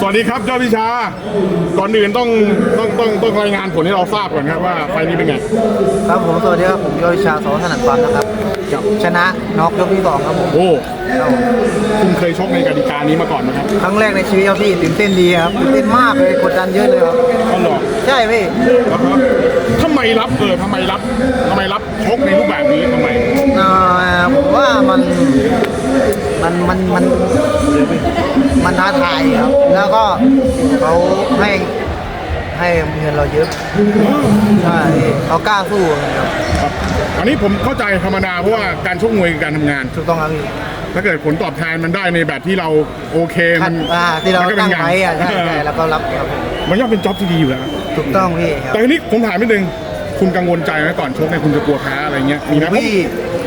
สวัสดีครับยอดวิชา ก่อนอื่นต้องต้องต้องต้องรายงานผลให้เราทราบก่อนครับว่าไฟล์นี้เป็นไง ครับผมสวัสดีครับผมยอดวิชาสอถนัดฟันนะครับชนะน็อกยกที่สองครับผมโอ้คุณเคยชกในกติกานี้มาก่อนไหมครับครั้งแรกในชีวิตครับพี่ตื่นเต้นดีครับตื่นเต้นมากเลยกดดันเยอะเลยครับอ๋อเหรอใช่พี่แล้วครับทำไมรับเออทำไมรับทำไมรับชกในรูปแบบนี้ทำไมอ่าผมว่ามัน มันมันมันมันท้าทายครับ แล้วก็เขาให้ให้เงินเราเยอะใช่พี่เขากล้าสู้ครับครับอันนี้ผมเข้าใจธรรมดาเพราะว่าการชกมวยคือการทำงาน ถูกต้องครับพี่ถ้าเกิดผลตอบแทนมันได้ในแบบที่เราโอเคคัมัดนอ่าที่เรามันก็เป็ตั้นงงานไว้อะใช่ใช่แล้วก็รับครับผมมันย่อมเป็นจ็อบที่ดีอยู่แล้วถูกต้องพี่ครับแต่ทีนี้ผมถามนิดนึง คุณกังวลใจไหมก่อนชกเนี่ยคุณจะกลัวแพ้อะไรเงี้ยมีไหมพี่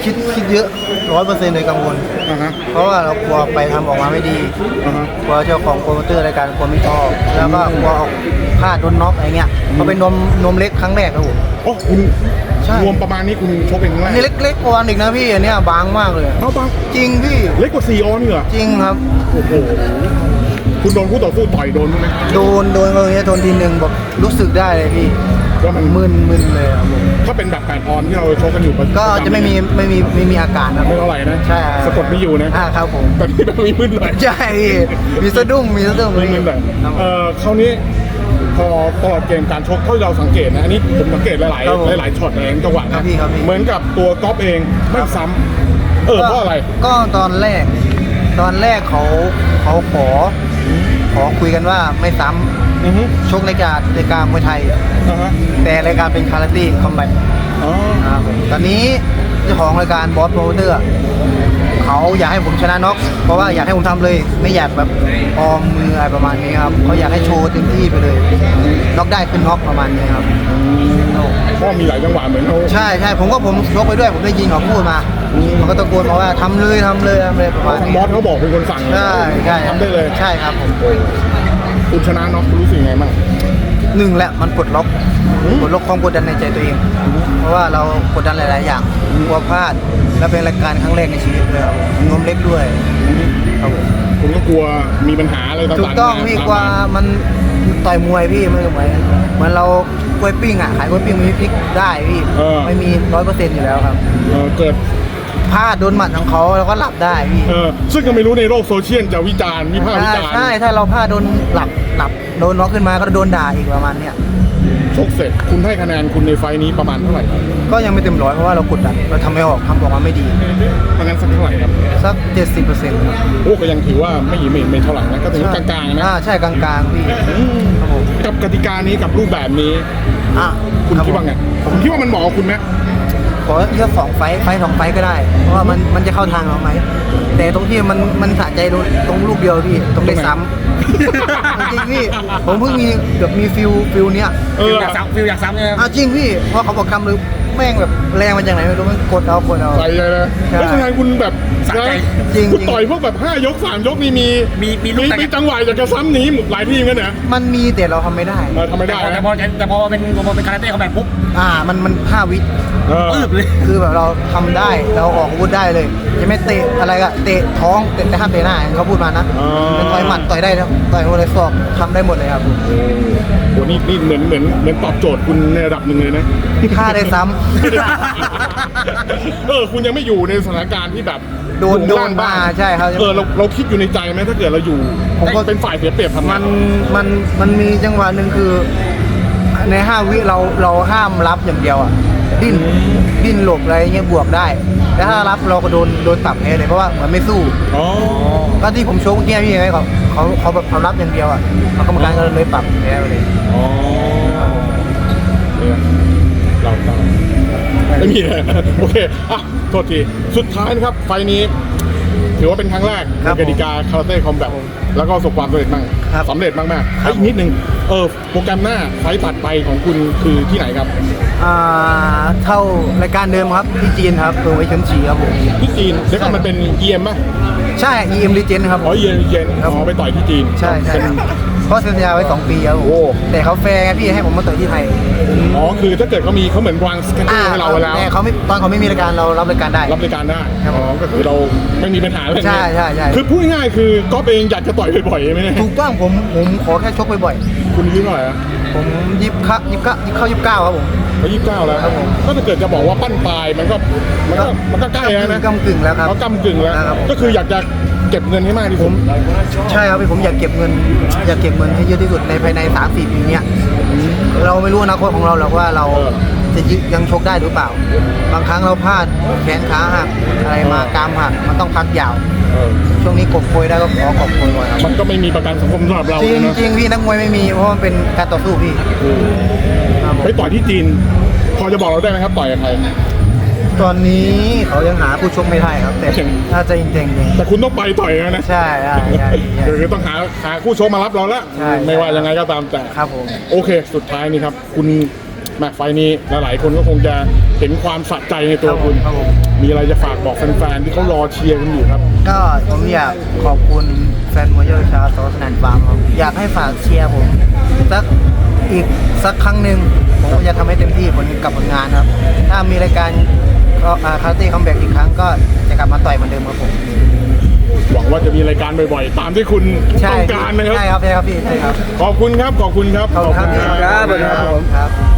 คิดคิดเยอะร้อยเปอร์เซ็นต์เลยกังวล อ่าฮะ เพราะว่าเรากลัวไปทำออกมาไม่ดีอ่าฮะ กลัวเจ้าของโปรโมเตอร์รายการกลัวไม่ชอบแล้วก็กลัวออกพลาดโดนน็อกอะไรเงี้ยเพราะเป็นนมนมเล็กครั้งแรกครับผม โอ้คุณใช่ รวมประมาณนี้คุณชกเองครั้งแรอันกนี้เล็กๆกว่าอันอีกนะพี่อันเนี้ยบางมากเลย เอาปะจริงพี่เล็กกว่าสี่ออนนี่เหรอจริงครับ โอ้โหคุณโดนคู่ต่อสู้ต่อยโดนไหมโดนโดนตรงนี้โดนทีหนึ่งบอกรู้สึกได้เลยพี่ ว่ามันมึนมึนเลยครับผมถ้าเป็นแบบแปดออนที่เราชกกันอยู่ประจำก็จะไม่มีไม่มีไม่มีอาการครับ ไม่เท่าไหร่นะใช่สะกดไม่อยู่นะอ่าครับผม แต่ที่แบบมีมึนหน่อยใช่พี่มีสะดุ้งมีสะดุ้งมีมึนหน่อยครับผม เอ่อคราวนี้พอตลอดเกมการชกเท่าที่เราสังเกตนะอันนี้ผมสังเกตหลายครับผมๆหลายๆช็อตหลายๆจังหวะครันะบพี่ครับพี่ เหมือนกับตัวก๊อฟเองไม่ซ้ำเออเพราะอะไร ก็ตอนแรก ตอนแรกเขาเขาขอ ขอคุยกันว่าไม่ซ้อือฮึำชกรายการรายการมวยไทย อ่าฮะแต่รายการเป็นคาราตี้คอมแบทอ๋อ ครับผมตอนนี้เจ้าของรายการบอสโปรโมเตอร์ เขาอยากให้ผมชนะน็อกเพราะว่าอยากให้ผมทำเลย ไม่อยากแบบออมมืออะไรประมาณนี้ครับเขาอยากให้โชว์เต็มที่ไปเลยน็อกได้ขึ้นน็อกประมาณนี้ครับเพราะมีหลายจังหวะเหมือนเขาใช่ใช่ผมก็ผมชกไปด้วยผมได้ยินเขาพูดมามันก็ตะโกนมาว่าทำเลยทำเลยทำเลยประมาณทางนี้บอสเขาบอกเป็นคนสั่งใช่ใช่ทำได้เลยใช่ครับผมคุณชนะน็อกคุณรู้สึกยังไงบ้างหนึ่งแหละมันปลดล็อกปลดล็อกความกดดันในใจตัวเอง เพราะว่าเรากดดันหลาย ๆ อย่าง กลัวพลาด และเป็นรายการครั้งแรกในชีวิตเลยครับนมเล็กด้วยครับผมคุณก็กลัวมีปัญหาอะไรต่างๆถูกต้องพี่กว่ามันต่อยมวยพี่ไม่เหมือนเหมือนเรากล้วยปิ้งอะขายกล้วยปิ้งมีพริกได้พี่ไม่มีร้อยเปอร์เซ็นต์อยู่แล้วครับเออเกิดพลาดโดนหมัดของเขาเราก็หลับได้พี่เออซึ่งก็ไม่รู้ในโลกโซเชียลจะวิจารณ์วิพากษ์วิจารณ์ใช่ถ้าเราพลาดโดนหลับหลับโดนน็อกขึ้นมาก็โดนด่าอีกประมาณเนี้ย ชกเสร็จคุณให้คะแนนคุณในไฟล์นี้ประมาณเท่าไหร่ก็ยังไม่เต็มร้อยเพราะว่าเรากดดันเราทำไม่ออกทำออกมาไม่ดีเพราะงั้นสักเท่าไหร่ครับสักเจ็ดสิบเปอร์เซ็นต์โอ้ก็ยังถือว่าไม่ไม่ไม่เท่าไหร่นะก็ถือว่ากลางๆนะอ่าใช่กลางๆพี่ครับผมกับกติกานี้กับรูปแบบนี้ อะคุณรับคิดว่าไงผมคุณคิดว่ามันเหมาะกับคุณไหม ขอแค่สองไฟท์ไฟท์สองไฟท์ก็ได้ เพราะว่ามันมันจะเข้าทางเราไหม แต่ตรงที่มันมันสะใจตรงตรงลูกเดียวพี่ ตรงได้ซ้ำจริงๆพี่ ผมเพิ่งมีแบบมีฟิลฟิลเนี้ยเอออยากซ้ำฟิลอยากซ้ำใช่ไหมอะจริงพี่เพราะเขาบอกทำเลย แม่งแบบแรงมาจากไหนไม่รู้มันกดเอากดเอา ใส่เลยนะใช่แล้วคะแนนคุณแบบสะใจนะจริงคุณต่อยพวกแบบ 5 ยก 3 ยกนี่มีมีมีลูกแต่ มีจังหวะอยากจะซ้ำหนีหลายทีมกันเนี่ยมันมีแต่เราทำไม่ได้ เออทำไม่ได้แต่นะพอแต่พอเป็นพอเป็นคาราเต้เขาแบบปุ๊บอ่า มันมันห้าวิ เออปื้บเลย คือแบบเราทำได้เราออกอาวุธได้เลย จะไม่เตะอะไรก็เตะท้องเตะแต่ห้ามเตะหน้าเขาพูดมานะอ๋อเป็นต่อยหมัดต่อยได้นะต่อยหัวเลยศอกทำได้หมดเลยครับ โหนี่นี่เหมือนเหมือนเหมือนตอบโจทย์คุณในระดับหนึ่งเลยนะฆ่าได้ซ้เออคุณยังไม่อยู่ในสถานการณ์ที่แบบโดนอยู่ข้งล่างโดนมาใช่ครับเออเราเราคิดอยู่ในใจไหมถ้าเกิดเราอยู่ผมก็เป็นฝ่ายเสียเปรียบทำำไงมันมันมันมีจังหวะหนึ่งคือ ในห้าวิเราเราห้ามรับอย่างเดียวอะดิ้นดิ้นหลบอะไรเงี้ยบวกได้แต่ถ้ารับเราก็โดนโดนตับแพ้เลยเพราะว่าเหมือนไม่สู้อ๋อก็ที่ผมโชว์เมื่อกี้พี่ไงเขาเขาเขาแบบเขารับอย่างเดียวอะเขากรรมการก็เลยปรับแพ้ไปเลยอ๋อเนี่ยเราเรา ไม่มีเลยโอเคอะโทษที สุดท้ายนะครับไฟล์นี้ ถือว่าเป็นครั้งแรกครัในบกติกาคาราเต้คอมแบทแล้วก็ประสบความสำเร็จมาก ครับสำเร็จมากๆครับ อีกนิดนึงเออโปรแกรมหน้าไฟล์ตัดไปของคุณคือที่ไหนครับ อ่าเท่ารายการเดิมครับที่จีนครับตัวไว้เฉินฉีครับผมที่จีนแล้วก็มันเป็น EM ป่ะใช่ EM Legend ครับผอ๋อม EM EM ครับ อ๋อไปต่อยที่จีนใช่ใช่เป็นเพราะสัญญาไว้ 2 ปีครับผมโอ้แต่เขาแฟร์ไงพี่ให้ผมมาต่อยที่ไทยอ๋อคือถ้าเกิดเขามีเขาเหมือนวางสเกจให้เราไว้แล้ว แต่เขาไม่ตอนเขาไม่มีรายการเรารับรายการได้ รับรายการได้ครับอ๋อก็คือเราไม่มีปัญหาอะไรอย่างเงี้ยใช่ใช่ใช่ คือพูดง่ายๆคือก๊อฟเองอยากจะต่อยบ่อยๆใช่ไหมเนี่ย ถูกต้องผมผมขอแค่ชกบ่อยคุณอายุเท่าไหร่อะๆผมยิบเข้ายิบเข้ายิบเข้ายิบเก้าครับผม เขายี่สิบเก้าแล้วครับผม ก็ถ้าเกิดจะบอกว่าปั้นปลายมันก็มันก็มันก็ใกล้แล้วนะกำกึ่งแล้วครับ เขากำกึ่งแล้ว ครับผม ก็คืออยากจะเก็บเงินให้มากที่สุดใช่ครับพี่ผมอยากเก็บเงิน อยากเก็บเงินให้เยอะที่สุดในภายใน3 4ปีเนี้ยเราไม่รู้อนาคตของเราหรอกว่าเรา จะยึยังชกได้หรือเปล่า บางครั้งเราพลาดแขนขาหักอะไรมากรามหักมันต้องพักยาว เออช่วงนี้กบโกยได้ก็ขอกบโกยก่อนครับมันก็ไม่มีประกันสังคมสำหรับเราจริงนะจริงพี่นักมวยไม่มีเพราะมันเป็นการต่อสู้พี่ครับผมไปต่อยที่จีน พอจะบอกเราได้ไหมครับ ต่อยกับใคร ตอนนี้เขายังหาผู้ชกไม่ได้ครับ แต่จริงถ้าจะจริงๆจริงแต่คุณต้องไปต่อยนะนะใช่ใช่ใช่ใช่ คือต้องหาหาคู่ชกมารับเราแล้วใช่ ไม่ว่ายังไงก็ตามแต่ ครับผม โอเค สุดท้ายนี่ครับ คุณแม็กไฟล์นี้หลายๆคนก็คงจะเห็นความสะใจในตัวคุณ ครับผมมีอะไรจะฝากบอกแฟนๆที่เขารอเชียร์กันอยู่ครับ ก็ผมอยากขอบคุณแฟนมวยเยาวชาวโซสนันฟาร์มครับอยากให้ฝากเชียร์ผมสักอีกสักครั้งหนึ่งผมก็จะทำให้เต็มที่ผลกับผลงานครับ ถ้ามีรายการคาร์ตี้คัมแบ็กอีกครั้งก็จะกลับมาต่อยเหมือนเดิมครับผมหวังว่าจะมีรายการบ่อยๆ ตามที่คุณใช่ต้องการนะครับ ใช่ครับใช่ครับพี่ใช่ครับ ขอบคุณครับ ขอบคุณครับ ขอบคุณครับ ขอบคุณครับผม ครับ